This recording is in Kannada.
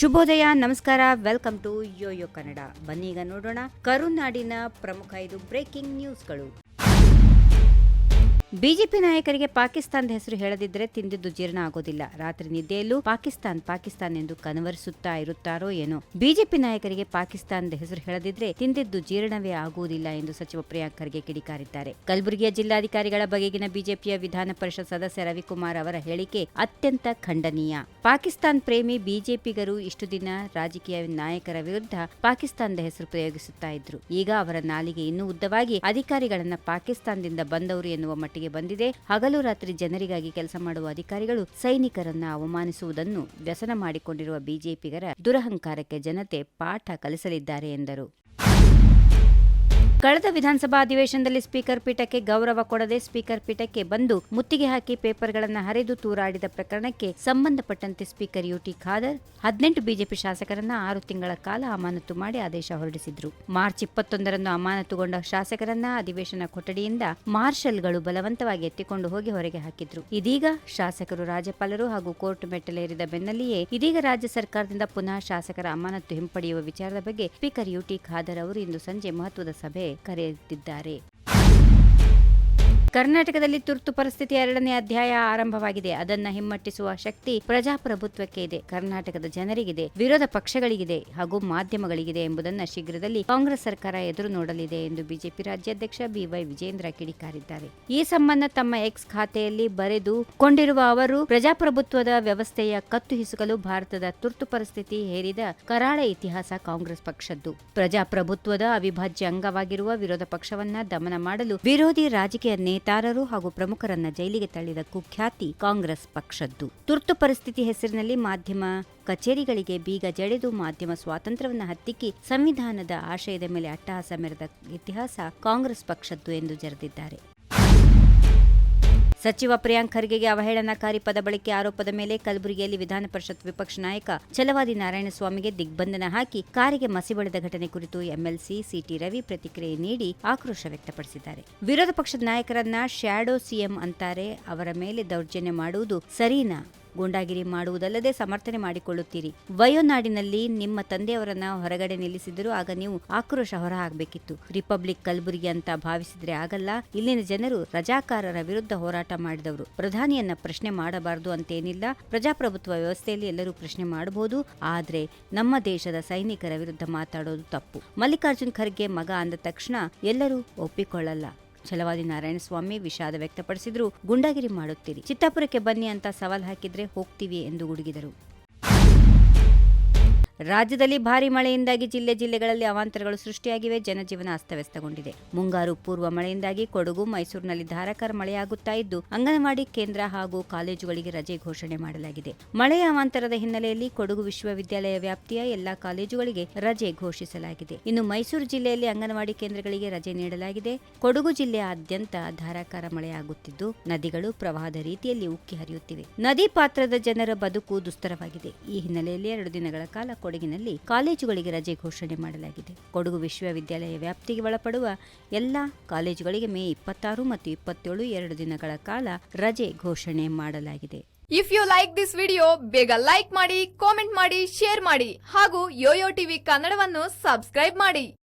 ಶುಭೋದಯ ನಮಸ್ಕಾರ ವೆಲ್ಕಮ್ ಟು ಯೋಯೋ ಕನ್ನಡ ಬನ್ನೀಗ ನೋಡೋಣ ಕರುನಾಡಿನ ಪ್ರಮುಖ ಐದು ಬ್ರೇಕಿಂಗ್ ನ್ಯೂಸ್ಗಳು ಬಿಜೆಪಿ ನಾಯಕರಿಗೆ ಪಾಕಿಸ್ತಾನದ ಹೆಸರು ಹೇಳದಿದ್ದರೆ ತಿಂದಿದ್ದು ಜೀರ್ಣ ಆಗೋದಿಲ್ಲ. ರಾತ್ರಿ ನಿದ್ದೆಯಲ್ಲೂ ಪಾಕಿಸ್ತಾನ್ ಪಾಕಿಸ್ತಾನ್ ಎಂದು ಕನವರಿಸುತ್ತಾ ಇರುತ್ತಾರೋ ಏನೋ. ಬಿಜೆಪಿ ನಾಯಕರಿಗೆ ಪಾಕಿಸ್ತಾನದ ಹೆಸರು ಹೇಳದಿದ್ರೆ ತಿಂದಿದ್ದು ಜೀರ್ಣವೇ ಆಗುವುದಿಲ್ಲ ಎಂದು ಸಚಿವ ಪ್ರಿಯಾಂಕ್ ಖರ್ಗೆ ಕಿಡಿಕಾರಿದ್ದಾರೆ. ಕಲಬುರಗಿಯ ಜಿಲ್ಲಾಧಿಕಾರಿಗಳ ಬಗೆಗಿನ ಬಿಜೆಪಿಯ ವಿಧಾನ ಪರಿಷತ್ ಸದಸ್ಯ ರವಿಕುಮಾರ್ ಅವರ ಹೇಳಿಕೆ ಅತ್ಯಂತ ಖಂಡನೀಯ. ಪಾಕಿಸ್ತಾನ್ ಪ್ರೇಮಿ ಬಿಜೆಪಿಗರು ಇಷ್ಟು ದಿನ ರಾಜಕೀಯ ನಾಯಕರ ವಿರುದ್ಧ ಪಾಕಿಸ್ತಾನದ ಹೆಸರು ಪ್ರಯೋಗಿಸುತ್ತಾ ಇದ್ರು. ಈಗ ಅವರ ನಾಲಿಗೆ ಇನ್ನೂ ಉದ್ದವಾಗಿ ಅಧಿಕಾರಿಗಳನ್ನ ಪಾಕಿಸ್ತಾನದಿಂದ ಬಂದವರು ಎನ್ನುವ ಮಟ್ಟಿಗೆ ಬಂದಿದೆ. ಹಗಲು ರಾತ್ರಿ ಜನರಿಗಾಗಿ ಕೆಲಸ ಮಾಡುವ ಅಧಿಕಾರಿಗಳು ಸೈನಿಕರನ್ನ ಅವಮಾನಿಸುವುದನ್ನು ವ್ಯಸನ ಮಾಡಿಕೊಂಡಿರುವ ಬಿಜೆಪಿಗರ ದುರಹಂಕಾರಕ್ಕೆ ಜನತೆ ಪಾಠ ಕಲಿಸಲಿದ್ದಾರೆ ಎಂದರು. ಕಳೆದ ವಿಧಾನಸಭಾ ಅಧಿವೇಶನದಲ್ಲಿ ಸ್ಪೀಕರ್ ಪೀಠಕ್ಕೆ ಗೌರವ ಕೊಡದೆ ಸ್ಪೀಕರ್ ಪೀಠಕ್ಕೆ ಬಂದು ಮುತ್ತಿಗೆ ಹಾಕಿ ಪೇಪರ್ಗಳನ್ನು ಹರಿದು ತೂರಾಡಿದ ಪ್ರಕರಣಕ್ಕೆ ಸಂಬಂಧಪಟ್ಟಂತೆ ಸ್ಪೀಕರ್ ಯುಟಿ ಖಾದರ್, ಹದಿನೆಂಟು ಬಿಜೆಪಿ ಶಾಸಕರನ್ನ ಆರು ತಿಂಗಳ ಕಾಲ ಅಮಾನತು ಮಾಡಿ ಆದೇಶ ಹೊರಡಿಸಿದ್ರು. ಮಾರ್ಚ್ ಇಪ್ಪತ್ತೊಂದರಂದು ಅಮಾನತುಗೊಂಡ ಶಾಸಕರನ್ನ ಅಧಿವೇಶನ ಕೊಠಡಿಯಿಂದ ಮಾರ್ಷಲ್ಗಳು ಬಲವಂತವಾಗಿ ಎತ್ತಿಕೊಂಡು ಹೋಗಿ ಹೊರಗೆ ಹಾಕಿದ್ರು. ಇದೀಗ ಶಾಸಕರು ರಾಜ್ಯಪಾಲರು ಹಾಗೂ ಕೋರ್ಟ್ ಮೆಟ್ಟಲೇರಿದ ಬೆನ್ನಲ್ಲಿಯೇ ಇದೀಗ ರಾಜ್ಯ ಸರ್ಕಾರದಿಂದ ಪುನಃ ಶಾಸಕರ ಅಮಾನತು ಹಿಂಪಡೆಯುವ ವಿಚಾರದ ಬಗ್ಗೆ ಸ್ಪೀಕರ್ ಯುಟಿ ಖಾದರ್ ಅವರು ಇಂದು ಸಂಜೆ ಮಹತ್ವದ ಸಭೆ ಕರೆದಿದ್ದಾರೆ ಕರ್ನಾಟಕದಲ್ಲಿ ತುರ್ತು ಪರಿಸ್ಥಿತಿ ಎರಡನೇ ಅಧ್ಯಾಯ ಆರಂಭವಾಗಿದೆ. ಅದನ್ನ ಹಿಮ್ಮಟ್ಟಿಸುವ ಶಕ್ತಿ ಪ್ರಜಾಪ್ರಭುತ್ವಕ್ಕೆ ಇದೆ. ಕರ್ನಾಟಕದ ಜನರಿಗಿದೆ, ವಿರೋಧ ಪಕ್ಷಗಳಿಗಿದೆ ಹಾಗೂ ಮಾಧ್ಯಮಗಳಿಗಿದೆ ಎಂಬುದನ್ನು ಶೀಘ್ರದಲ್ಲಿ ಕಾಂಗ್ರೆಸ್ ಸರ್ಕಾರ ಎದುರು ನೋಡಲಿದೆ ಎಂದು ಬಿಜೆಪಿ ರಾಜ್ಯಾಧ್ಯಕ್ಷ ಬಿವೈ ವಿಜೇಂದ್ರ ಕಿಡಿಕಾರಿದ್ದಾರೆ. ಈ ಸಂಬಂಧ ತಮ್ಮ ಎಕ್ಸ್ ಖಾತೆಯಲ್ಲಿ ಬರೆದು ಕೊಂಡಿರುವ ಅವರು, ಪ್ರಜಾಪ್ರಭುತ್ವದ ವ್ಯವಸ್ಥೆಯ ಕತ್ತು ಹಿಸುಕಲು ಭಾರತದ ತುರ್ತು ಪರಿಸ್ಥಿತಿ ಹೇರಿದ ಕರಾಳ ಇತಿಹಾಸ ಕಾಂಗ್ರೆಸ್ ಪಕ್ಷದ್ದು. ಪ್ರಜಾಪ್ರಭುತ್ವದ ಅವಿಭಾಜ್ಯ ಅಂಗವಾಗಿರುವ ವಿರೋಧ ಪಕ್ಷವನ್ನ ದಮನ ಮಾಡಲು ವಿರೋಧಿ ರಾಜಕೀಯ ನೇತಾರರು ಹಾಗೂ ಪ್ರಮುಖರನ್ನ ಜೈಲಿಗೆ ತಳ್ಳಿದ ಕುಖ್ಯಾತಿ ಕಾಂಗ್ರೆಸ್ ಪಕ್ಷದ್ದು. ತುರ್ತು ಪರಿಸ್ಥಿತಿ ಹೆಸರಿನಲ್ಲಿ ಮಾಧ್ಯಮ ಕಚೇರಿಗಳಿಗೆ ಬೀಗ ಜಡೆದು ಮಾಧ್ಯಮ ಸ್ವಾತಂತ್ರ್ಯವನ್ನು ಹತ್ತಿಕ್ಕಿ ಸಂವಿಧಾನದ ಆಶಯದ ಮೇಲೆ ಅಟ್ಟಹಾಸ ಮೆರೆದ ಇತಿಹಾಸ ಕಾಂಗ್ರೆಸ್ ಪಕ್ಷದ್ದು ಎಂದು ಜರೆದಿದ್ದಾರೆ. ಸಚಿವ ಪ್ರಿಯಾಂಕ್ ಖರ್ಗೆಗೆ ಅವಹೇಳನಕಾರಿ ಪದ ಬಳಕೆ ಆರೋಪದ ಮೇಲೆ ಕಲಬುರಗಿಯಲ್ಲಿ ವಿಧಾನ ಪರಿಷತ್ ವಿಪಕ್ಷ ನಾಯಕ ಛಲವಾದಿ ನಾರಾಯಣಸ್ವಾಮಿಗೆ ದಿಗ್ಬಂಧನ ಹಾಕಿ ಕಾರಿಗೆ ಮಸಿ ಬಳಿದ ಘಟನೆ ಕುರಿತು ಎಂಎಲ್ಸಿ ಸಿಟಿ ರವಿ ಪ್ರತಿಕ್ರಿಯೆ ನೀಡಿ ಆಕ್ರೋಶ ವ್ಯಕ್ತಪಡಿಸಿದ್ದಾರೆ. ವಿರೋಧ ಪಕ್ಷದ ನಾಯಕರನ್ನ ಶ್ಯಾಡೋ ಸಿಎಂ ಅಂತಾರೆ. ಅವರ ಮೇಲೆ ದೌರ್ಜನ್ಯ ಮಾಡುವುದು ಸರಿನಾ? ಗೂಂಡಾಗಿರಿ ಮಾಡುವುದಲ್ಲದೆ ಸಮರ್ಥನೆ ಮಾಡಿಕೊಳ್ಳುತ್ತೀರಿ. ವಯೋನಾಡಿನಲ್ಲಿ ನಿಮ್ಮ ತಂದೆಯವರನ್ನ ಹೊರಗಡೆ ನಿಲ್ಲಿಸಿದರೂ ಆಗ ನೀವು ಆಕ್ರೋಶ ಹೊರಹಾಕಬೇಕಿತ್ತು. ರಿಪಬ್ಲಿಕ್ ಕಲಬುರಗಿ ಅಂತ ಭಾವಿಸಿದ್ರೆ ಆಗಲ್ಲ. ಇಲ್ಲಿನ ಜನರು ರಜಾಕಾರರ ವಿರುದ್ಧ ಹೋರಾಟ ಮಾಡಿದವರು. ಪ್ರಧಾನಿಯನ್ನ ಪ್ರಶ್ನೆ ಮಾಡಬಾರದು ಅಂತೇನಿಲ್ಲ. ಪ್ರಜಾಪ್ರಭುತ್ವ ವ್ಯವಸ್ಥೆಯಲ್ಲಿ ಎಲ್ಲರೂ ಪ್ರಶ್ನೆ ಮಾಡಬಹುದು. ಆದ್ರೆ ನಮ್ಮ ದೇಶದ ಸೈನಿಕರ ವಿರುದ್ಧ ಮಾತಾಡೋದು ತಪ್ಪು. ಮಲ್ಲಿಕಾರ್ಜುನ್ ಖರ್ಗೆ ಮಗ ಅಂದ ತಕ್ಷಣ ಎಲ್ಲರೂ ಒಪ್ಪಿಕೊಳ್ಳಲ್ಲ. ಛಲವಾದಿ ನಾರಾಯಣಸ್ವಾಮಿ ವಿಷಾದ ವ್ಯಕ್ತಪಡಿಸಿದ್ರು ಗುಂಡಾಗಿರಿ ಮಾಡುತ್ತೀರಿ. ಚಿತ್ತಾಪುರಕ್ಕೆ ಬನ್ನಿ ಅಂತ ಸವಾಲ್ ಹಾಕಿದ್ರೆ ಹೋಗ್ತೀವಿ ಎಂದು ಗುಡುಗಿದರು. ರಾಜ್ಯದಲ್ಲಿ ಭಾರಿ ಮಳೆಯಿಂದಾಗಿ ಜಿಲ್ಲೆ ಜಿಲ್ಲೆಗಳಲ್ಲಿ ಅವಾಂತರಗಳು ಸೃಷ್ಟಿಯಾಗಿವೆ. ಜನಜೀವನ ಅಸ್ತವ್ಯಸ್ತಗೊಂಡಿದೆ. ಮುಂಗಾರು ಪೂರ್ವ ಮಳೆಯಿಂದಾಗಿ ಕೊಡಗು, ಮೈಸೂರಿನಲ್ಲಿ ಧಾರಾಕಾರ ಮಳೆಯಾಗುತ್ತಾ ಇದ್ದು, ಅಂಗನವಾಡಿ, ಕೇಂದ್ರ ಹಾಗೂ ಕಾಲೇಜುಗಳಿಗೆ ರಜೆ ಘೋಷಣೆ ಮಾಡಲಾಗಿದೆ. ಮಳೆಯ ಅವಾಂತರದ ಹಿನ್ನೆಲೆಯಲ್ಲಿ ಕೊಡಗು ವಿಶ್ವವಿದ್ಯಾಲಯ ವ್ಯಾಪ್ತಿಯ ಎಲ್ಲಾ ಕಾಲೇಜುಗಳಿಗೆ ರಜೆ ಘೋಷಿಸಲಾಗಿದೆ. ಇನ್ನು ಮೈಸೂರು ಜಿಲ್ಲೆಯಲ್ಲಿ ಅಂಗನವಾಡಿ ಕೇಂದ್ರಗಳಿಗೆ ರಜೆ ನೀಡಲಾಗಿದೆ. ಕೊಡಗು ಜಿಲ್ಲೆಯಾದ್ಯಂತ ಧಾರಾಕಾರ ಮಳೆಯಾಗುತ್ತಿದ್ದು, ನದಿಗಳು ಪ್ರವಾಹದ ರೀತಿಯಲ್ಲಿ ಉಕ್ಕಿ ಹರಿಯುತ್ತಿವೆ. ನದಿ ಪಾತ್ರದ ಜನರ ಬದುಕು ದುಸ್ತರವಾಗಿದೆ. ಈ ಹಿನ್ನೆಲೆಯಲ್ಲಿ ಎರಡು ದಿನಗಳ ಕಾಲ ಕೊಡಗಿನಲ್ಲಿ ಕಾಲೇಜುಗಳಿಗೆ ರಜೆ ಘೋಷಣೆ ಮಾಡಲಾಗಿದೆ. ಕೊಡಗು ವಿಶ್ವವಿದ್ಯಾಲಯ ವ್ಯಾಪ್ತಿಗೆ ಒಳಪಡುವ ಎಲ್ಲ ಕಾಲೇಜುಗಳಿಗೆ ಮೇ ಇಪ್ಪತ್ತಾರು ಮತ್ತು ಇಪ್ಪತ್ತೇಳು ಎರಡು ದಿನಗಳ ಕಾಲ ರಜೆ ಘೋಷಣೆ ಮಾಡಲಾಗಿದೆ. If you like this video ಬೇಗ ಲೈಕ್ ಮಾಡಿ ಕಾಮೆಂಟ್ ಮಾಡಿ ಶೇರ್ ಮಾಡಿ ಹಾಗೂ ಯೋಯೋ ಟಿವಿ ಕನ್ನಡವನ್ನು ಸಬ್ಸ್ಕ್ರೈಬ್ ಮಾಡಿ.